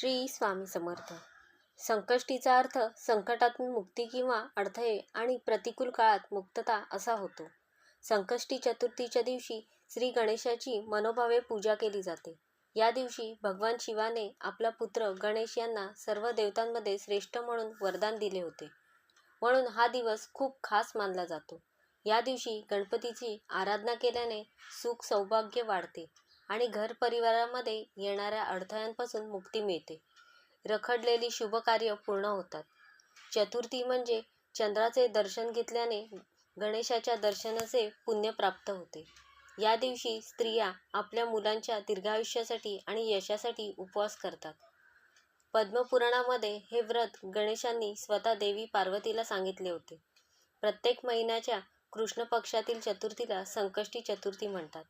श्री स्वामी समर्थ. संकष्टीचा अर्थ संकटातून मुक्ती किंवा अडथळे आणि प्रतिकूल काळात मुक्तता असा होतो. संकष्टी चतुर्थीच्या दिवशी श्री गणेशाची मनोभावे पूजा केली जाते. या दिवशी भगवान शिवाने आपला पुत्र गणेश यांना सर्व देवतांमध्ये श्रेष्ठ म्हणून वरदान दिले होते. म्हणून हा दिवस खूप खास मानला जातो. या दिवशी गणपतीची आराधना केल्याने सुख सौभाग्य वाढते. आणि घर परिवारामध्ये येणाऱ्या अडथळ्यांपासून मुक्ती मिळते. रखडलेली शुभ कार्य पूर्ण होतात. चतुर्थी म्हणजे चंद्राचे दर्शन घेतल्याने गणेशाच्या दर्शनाचे पुण्य प्राप्त होते. या दिवशी स्त्रिया आपल्या मुलांच्या दीर्घायुष्यासाठी आणि यशासाठी उपवास करतात. पद्मपुराणामध्ये हे व्रत गणेशांनी स्वतः देवी पार्वतीला सांगितले होते. प्रत्येक महिन्याच्या कृष्ण पक्षातील चतुर्थीला संकष्टी चतुर्थी म्हणतात.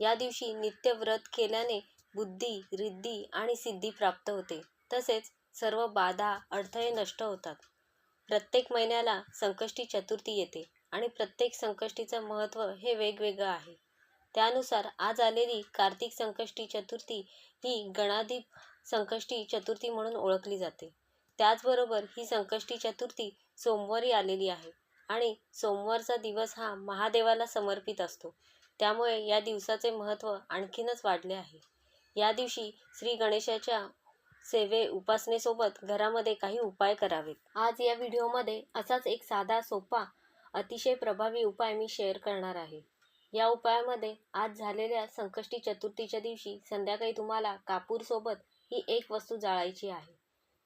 या दिवशी नित्य व्रत केल्याने बुद्धी रिद्धी आणि सिद्धी प्राप्त होते. तसेच सर्व बाधा अडथळे नष्ट होतात. प्रत्येक महिन्याला संकष्टी चतुर्थी येते आणि प्रत्येक संकष्टीचं महत्त्व हे वेगवेगळं आहे. त्यानुसार आज आलेली कार्तिक संकष्टी चतुर्थी ही गणाधिप संकष्टी चतुर्थी म्हणून ओळखली जाते. त्याचबरोबर ही संकष्टी चतुर्थी सोमवारी आलेली आहे आणि सोमवारचा दिवस हा महादेवाला समर्पित असतो. त्यामुळे या दिवसाचे महत्त्व आणखीनच वाढले आहे. या दिवशी श्री गणेशाच्या सेवे उपासनेसोबत घरामध्ये काही उपाय करावेत. आज या व्हिडिओमध्ये असाच एक साधा सोपा अतिशय प्रभावी उपाय मी शेअर करणार आहे. या उपायामध्ये आज झालेल्या संकष्टी चतुर्थीच्या दिवशी संध्याकाळी तुम्हाला कापूरसोबत ही एक वस्तू जाळायची आहे.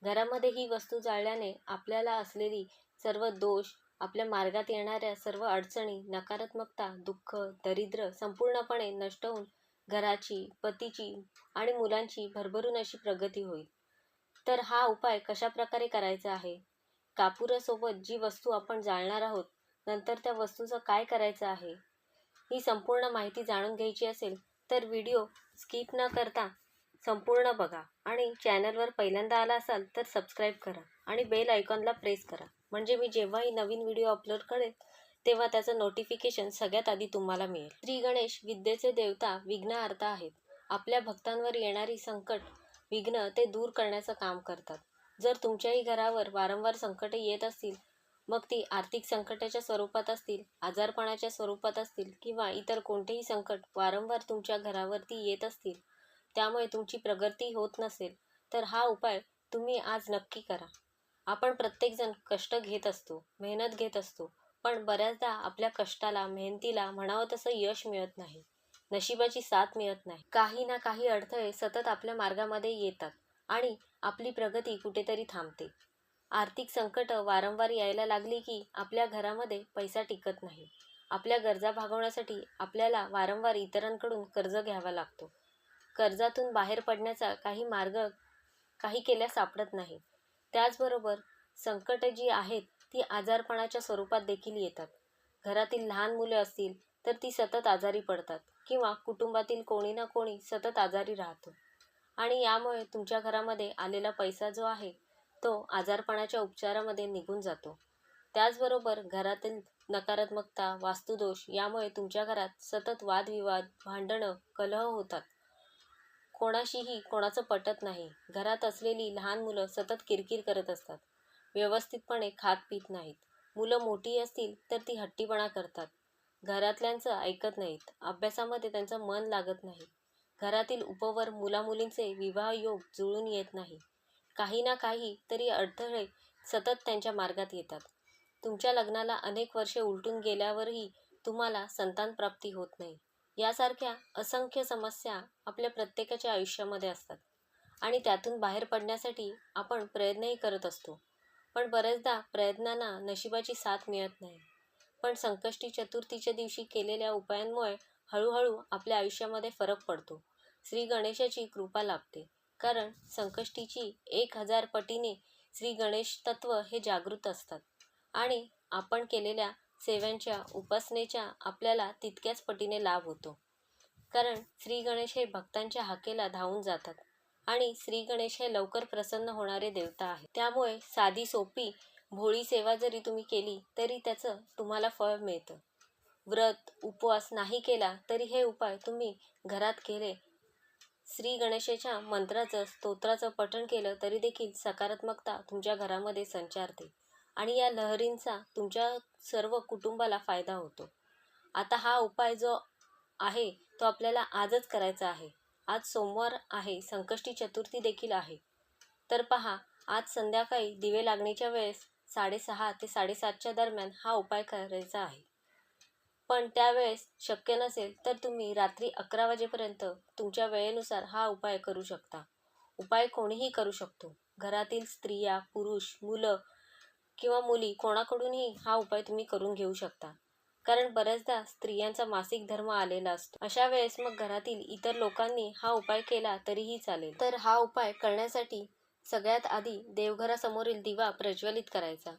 घरामध्ये ही वस्तू जाळल्याने आपल्याला असलेली सर्व दोष आपल्या मार्गात येणाऱ्या सर्व अडचणी नकारात्मकता दुःख दरिद्र संपूर्णपणे नष्ट होऊन घराची पतीची आणि मुलांची भरभरून अशी प्रगती होईल. तर हा उपाय कशा प्रकारे करायचा आहे? कापुरासोबत जी वस्तू आपण जाळणार आहोत नंतर त्या वस्तूचं काय करायचं आहे? ही संपूर्ण माहिती जाणून घ्यायची असेल तर व्हिडिओ स्किप न करता संपूर्ण बघा आणि चॅनलवर पहिल्यांदा आला असाल तर सबस्क्राईब करा आणि बेल आयकॉनला प्रेस करा. म्हणजे मी जेव्हाही नवीन व्हिडिओ अपलोड करेन तेव्हा त्याचं नोटिफिकेशन सगळ्यात आधी तुम्हाला मिळेल. श्री गणेश विद्येचे देवता विघ्नहर्ता आहेत. आपल्या भक्तांवर येणारी संकट विघ्न ते दूर करण्याचं काम करतात. जर तुमच्याही घरावर वारंवार संकटे येत असतील मग ती आर्थिक संकटाच्या स्वरूपात असतील आजारपणाच्या स्वरूपात असतील किंवा इतर कोणतेही संकट वारंवार तुमच्या घरावरती येत असतील त्यामुळे तुमची प्रगती होत नसेल तर हा उपाय तुम्ही आज नक्की करा. आपण प्रत्येकजण कष्ट घेत असतो मेहनत घेत असतो पण बऱ्याचदा आपल्या कष्टाला मेहनतीला म्हणावं तसं यश मिळत नाही नशिबाची साथ मिळत नाही. काही ना काही अडथळे सतत आपल्या मार्गामध्ये येतात आणि आपली प्रगती कुठेतरी थांबते. आर्थिक संकट वारंवार यायला लागली की आपल्या घरामध्ये पैसा टिकत नाही. आपल्या गरजा भागवण्यासाठी आपल्याला वारंवार इतरांकडून कर्ज घ्यावा लागतो. कर्जातून बाहेर पडण्याचा काही मार्ग काही केल्या सापडत नाही. त्याचबरोबर संकट जी आहेत ती आजारपणाच्या स्वरूपात देखील येतात. घरातील लहान मुले असतील तर ती सतत आजारी पडतात किंवा कुटुंबातील कोणी ना कोणी सतत आजारी राहतो. आणि यामुळे तुमच्या घरामध्ये आलेला पैसा जो आहे तो आजारपणाच्या उपचारामध्ये निघून जातो. त्याचबरोबर घरातील नकारात्मकता वास्तुदोष यामुळे तुमच्या घरात सतत वादविवाद भांडणं कलह होतात. कोणाशीही कोणाचं पटत नाही. घरात असलेली लहान मुलं सतत किरकिर करत असतात. व्यवस्थितपणे खात पित नाहीत. मुलं मोठी असतील तर ती हट्टीपणा करतात. घरातल्यांचं ऐकत नाहीत. अभ्यासामध्ये त्यांचं मन लागत नाही. घरातील उपवर मुलामुलींचे विवाह योग जुळून येत नाही. काही ना काही तरी अडथळे सतत त्यांच्या मार्गात येतात. तुमच्या लग्नाला अनेक वर्षे उलटून गेल्यावरही तुम्हाला संतान प्राप्ती होत नाही. यासारख्या असंख्य समस्या आपल्या प्रत्येकाच्या आयुष्यामध्ये असतात. आणि त्यातून बाहेर पडण्यासाठी आपण प्रयत्नही करत असतो. पण बरेचदा प्रयत्नांना नशिबाची साथ मिळत नाही. पण संकष्टी चतुर्थीच्या दिवशी केलेल्या उपायांमुळे हळूहळू आपल्या आयुष्यामध्ये फरक पडतो. श्री गणेशाची कृपा लाभते. कारण संकष्टीची एक हजार पटीने श्री गणेश तत्व हे जागृत असतात. आणि आपण केलेल्या सेवांच्या उपासनेच्या आपल्याला तितक्याच पटीने लाभ होतो. कारण श्री गणेश हे भक्तांच्या हाकेला धावून जातात आणि श्री गणेश हे लवकर प्रसन्न होणारे देवता आहे त्यामुळे साधी सोपी भोळी सेवा जरी तुम्ही केली तरी त्याचं तुम्हाला फळ मिळतं. व्रत उपवास नाही केला तरी हे उपाय तुम्ही घरात केले. श्री गणेशाच्या मंत्राचं स्तोत्राचं पठण केलं तरी देखील सकारात्मकता तुमच्या घरामध्ये संचारते. आणि या लहरींचा तुमच्या सर्व कुटुंबाला फायदा होतो. आता हा उपाय जो आहे तो आपल्याला आजच करायचा आहे. आज सोमवार आहे संकष्टी चतुर्थी देखील आहे. तर पहा आज संध्याकाळी दिवे लागण्याच्या वेळेस साडेसहा ते साडेसातच्या दरम्यान हा उपाय करायचा आहे. पण त्यावेळेस शक्य नसेल तर तुम्ही रात्री अकरा वाजेपर्यंत तुमच्या वेळेनुसार हा उपाय करू शकता. उपाय कोणीही करू शकतो. घरातील स्त्रिया पुरुष मुलं किंवा मुली कोणाकडूनही हा उपाय तुम्ही करून घेऊ शकता. कारण बऱ्याचदा स्त्रियांचा मासिक धर्म आलेला असतो. अशा वेळेस मग घरातील इतर लोकांनी हा उपाय केला तरीही चालेल. तर हा उपाय करण्यासाठी सगळ्यात आधी देवघरासमोरील दिवा प्रज्वलित करायचा.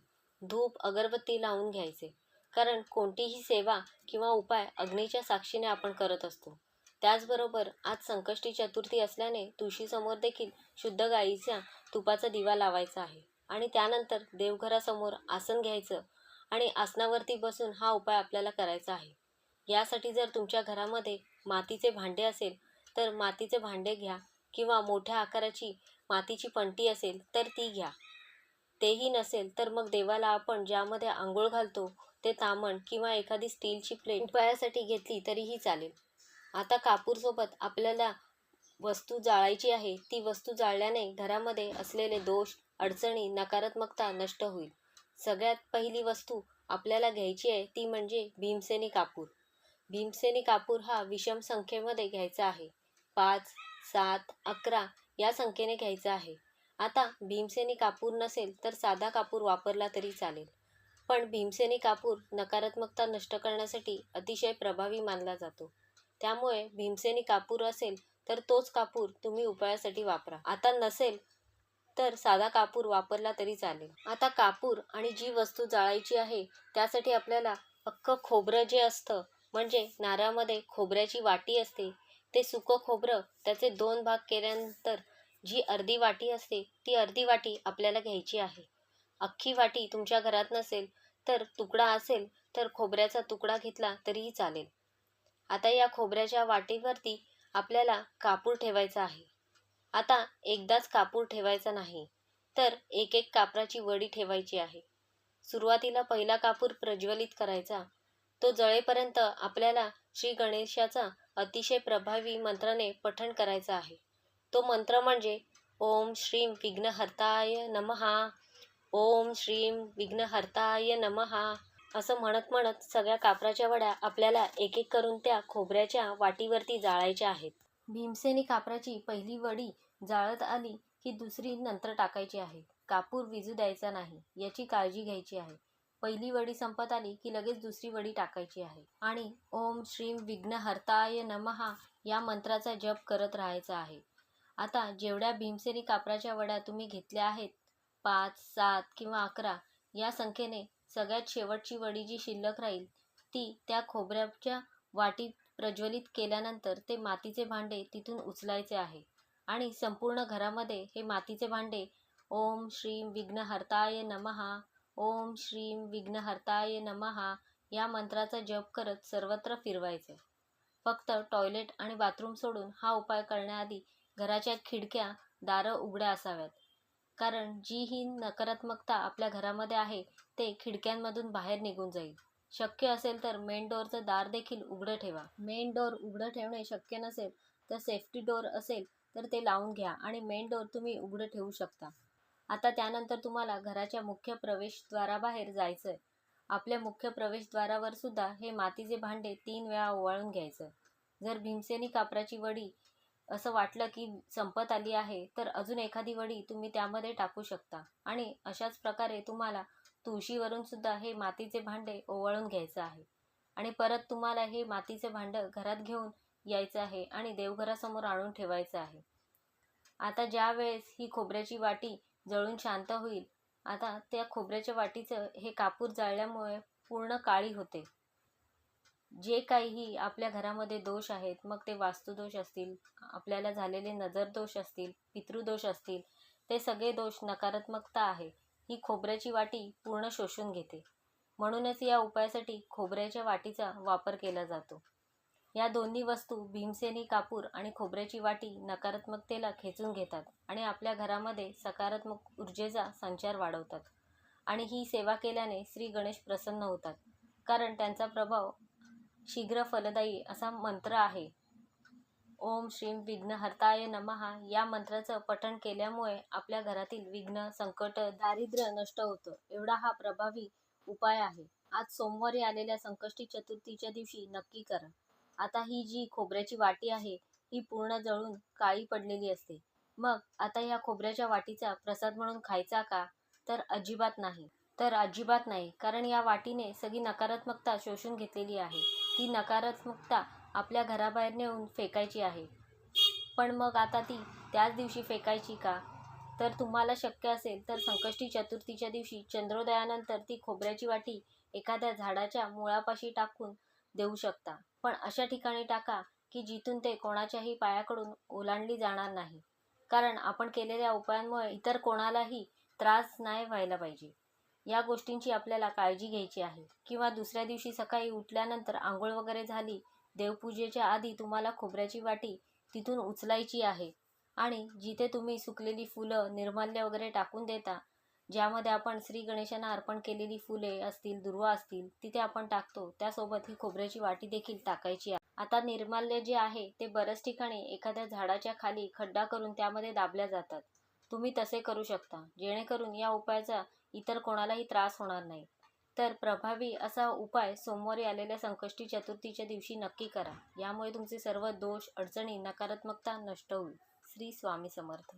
धूप अगरबत्ती लावून घ्यायचे. कारण कोणतीही सेवा किंवा उपाय अग्नीच्या साक्षीने आपण करत असतो. त्याचबरोबर आज संकष्टी चतुर्थी असल्याने तुळशीसमोर देखील शुद्ध गाईच्या तुपाचा दिवा लावायचा आहे. आणि त्यानंतर देवघरासमोर आसन घ्यायचं आणि आसनावरती बसून हा उपाय आपल्याला करायचा आहे. यासाठी जर तुमच्या घरामध्ये मातीचे भांडे असेल तर मातीचे भांडे घ्या किंवा मोठ्या आकाराची मातीची पंटी असेल तर ती घ्या. तेही नसेल तर मग देवाला आपण ज्यामध्ये आंघोळ घालतो ते तामण किंवा एखादी स्टीलची प्लेट उपायासाठी घेतली तरीही चालेल. आता कापूरसोबत आपल्याला वस्तू जाळायची आहे ती वस्तू जाळल्याने घरामध्ये असलेले दोष अडचणी नकारात्मकता नष्ट होईल. सगळ्यात पहिली वस्तू आपल्याला घ्यायची आहे ती म्हणजे भीमसेनी कापूर. भीमसेनी कापूर हा विषम संख्येमध्ये घ्यायचा आहे. पाच सात अकरा या संख्येने घ्यायचा आहे. आता भीमसेनी कापूर नसेल तर साधा कापूर वापरला तरी चालेल. पण भीमसेनी कापूर नकारात्मकता नष्ट करण्यासाठी अतिशय प्रभावी मानला जातो. त्यामुळे भीमसेनी कापूर असेल तर तोच कापूर तुम्ही उपायासाठी वापरा. आता नसेल तर साधा कापूर वापरला तरी चालेल. आता कापूर आणि जी वस्तू जाळायची आहे त्यासाठी आपल्याला अख्खं खोबरं जे असतं म्हणजे नारळामध्ये खोबऱ्याची वाटी असते ते सुकं खोबरं त्याचे दोन भाग केल्यानंतर जी अर्धी वाटी असते ती अर्धी वाटी आपल्याला घ्यायची आहे. अख्खी वाटी तुमच्या घरात नसेल तर तुकडा असेल तर खोबऱ्याचा तुकडा घेतला तरीही चालेल. आता या खोबऱ्याच्या वाटीवरती आपल्याला कापूर ठेवायचा आहे. आता एकदाच कापूर ठेवायचा नाही तर एक एक कापराची वडी ठेवायची आहे. सुरुवातीला पहिला कापूर प्रज्वलित करायचा. तो जळेपर्यंत आपल्याला श्री गणेशाचा अतिशय प्रभावी मंत्राने पठण करायचा आहे. तो मंत्र म्हणजे ओम श्रीम विघ्नहर्ताय नमहा ओम श्रीम विघ्नहर्ताय नमहा असं म्हणत म्हणत सगळ्या कापराच्या वड्या आपल्याला एक एक करून त्या खोबऱ्याच्या वाटीवरती जाळायच्या आहेत. भीमसेनी कापराची पहिली वडी जाळत आली की दुसरी नंतर टाकायची आहे. कापूर विजू द्यायचा नाही याची काळजी घ्यायची आहे. पहिली वडी संपत आली की लगेच दुसरी वडी टाकायची आहे. आणि ओम श्रीम विघ्नहर्ताय नमहा या मंत्राचा जप करत राहायचा आहे. आता जेवढ्या भीमसेनी कापराच्या वड्या तुम्ही घेतल्या आहेत पाच सात किंवा अकरा या संख्येने सगळ्यात शेवटची वडी जी शिल्लक राहील ती त्या खोबऱ्याच्या वाटीत प्रज्वलित केल्यानंतर ते मातीचे भांडे तिथून उचलायचे आहे. आणि संपूर्ण घरामध्ये हे मातीचे भांडे ओम श्रीम विघ्नहर्ताय नमहा ओम श्रीम विघ्नहर्ताय नमहा या मंत्राचा जप करत सर्वत्र फिरवायचे. फक्त टॉयलेट आणि बाथरूम सोडून हा उपाय करण्याआधी घराच्या खिडक्या दारं उघड्या असाव्यात. कारण जी ही नकारात्मकता आपल्या घरामध्ये आहे ते खिडक्यांमधून बाहेर निघून जाईल. शक्य असेल तर मेन डोअरचं दार देखील उघडं ठेवा. मेन डोअर उघडं ठेवणे शक्य नसेल तर सेफ्टी डोअर असेल तर ते लावून घ्या आणि मेन डोअर तुम्ही उघडं ठेवू शकता. आता त्यानंतर तुम्हाला घराच्या मुख्य प्रवेशद्वाराबाहेर जायचं आहे आपल्या मुख्य प्रवेशद्वारावर सुद्धा हे मातीचे भांडे तीन वेळा ओवाळून घ्यायचं. जर भीमसेनी कापराची वडी असं वाटलं की संपत आली आहे तर अजून एखादी वडी तुम्ही त्यामध्ये टाकू शकता. आणि अशाच प्रकारे तुम्हाला तुळशीवरून सुद्धा हे मातीचे भांडे ओवाळून घ्यायचं आहे. आणि परत तुम्हाला हे मातीचे भांडं घरात घेऊन यायचं आहे आणि देवघरासमोर आणून ठेवायचं आहे. आता ज्या वेळेस ही खोबऱ्याची वाटी जळून शांत होईल आता त्या खोबऱ्याच्या वाटीचं हे कापूर जाळल्यामुळे पूर्ण काळी होते. जे काहीही आपल्या घरामध्ये दोष आहेत मग ते वास्तुदोष असतील आपल्याला झालेले नजरदोष असतील पितृदोष असतील ते सगळे दोष नकारात्मकता आहे. ही खोबऱ्याची वाटी पूर्ण शोषून घेते. म्हणूनच या उपायासाठी खोबऱ्याच्या वाटीचा वापर केला जातो. या दोन्ही वस्तू भीमसेनी कापूर आणि खोबऱ्याची वाटी नकारात्मकतेला खेचून घेतात आणि आपल्या घरामध्ये सकारात्मक ऊर्जेचा संचार वाढवतात. आणि ही सेवा केल्याने श्री गणेश प्रसन्न होतात. कारण त्यांचा प्रभाव शीघ्र फलदायी असा मंत्र आहे. ओम श्रीम विघ्नहर्ताय नमहा या मंत्राचं पठण केल्यामुळे आपल्या घरातील विघ्न संकट दारिद्र्य नष्ट होतं. एवढा हा प्रभावी उपाय आहे. आज सोमवारी आलेल्या संकष्टी चतुर्थीच्या दिवशी नक्की करा. आता ही जी खोबऱ्याची वाटी आहे ही पूर्ण जळून काळी पडलेली असते. मग आता या खोबऱ्याच्या वाटीचा प्रसाद म्हणून खायचा का? तर अजिबात नाही. तर अजिबात नाही. कारण या वाटीने सगळी नकारात्मकता शोषून घेतलेली आहे. ती नकारात्मकता आपल्या घराबाहेर नेऊन फेकायची आहे. पण मग आता ती त्याच दिवशी फेकायची का? तर तुम्हाला शक्य असेल तर संकष्टी चतुर्थीच्या दिवशी चंद्रोदयानंतर ती खोबऱ्याची वाटी एखाद्या झाडाच्या मुळापाशी टाकून देऊ शकता. पण अशा ठिकाणी टाका की जिथून ते कोणाच्याही पायाकडून ओलांडली जाणार नाही. कारण आपण केलेल्या उपायांमुळे इतर कोणालाही त्रास नाही व्हायला पाहिजे. या गोष्टींची आपल्याला काळजी घ्यायची आहे. किंवा दुसऱ्या दिवशी सकाळी उठल्यानंतर आंघोळ वगैरे झाली देवपूजेच्या आधी तुम्हाला खोबऱ्याची वाटी तिथून उचलायची आहे. आणि जिथे तुम्ही सुकलेली फुलं निर्माल्य वगैरे टाकून देता ज्यामध्ये आपण श्री गणेशांना अर्पण केलेली फुले असतील दुर्वा असतील तिथे आपण टाकतो. त्यासोबत ही खोबऱ्याची वाटी देखील टाकायची आहे. आता निर्माल्य जे आहे ते बऱ्याच ठिकाणी एखाद्या झाडाच्या खाली खड्डा करून त्यामध्ये दाबल्या जातात. तुम्ही तसे करू शकता. जेणेकरून या उपायाचा इतर कोणालाही त्रास होणार नाही. तर प्रभावी असा उपाय सोमवारी आलेल्या संकष्टी चतुर्थीच्या दिवशी नक्की करा. यामुळे तुमचे सर्व दोष अडचणी नकारात्मकता नष्ट होईल. श्री स्वामी समर्थ.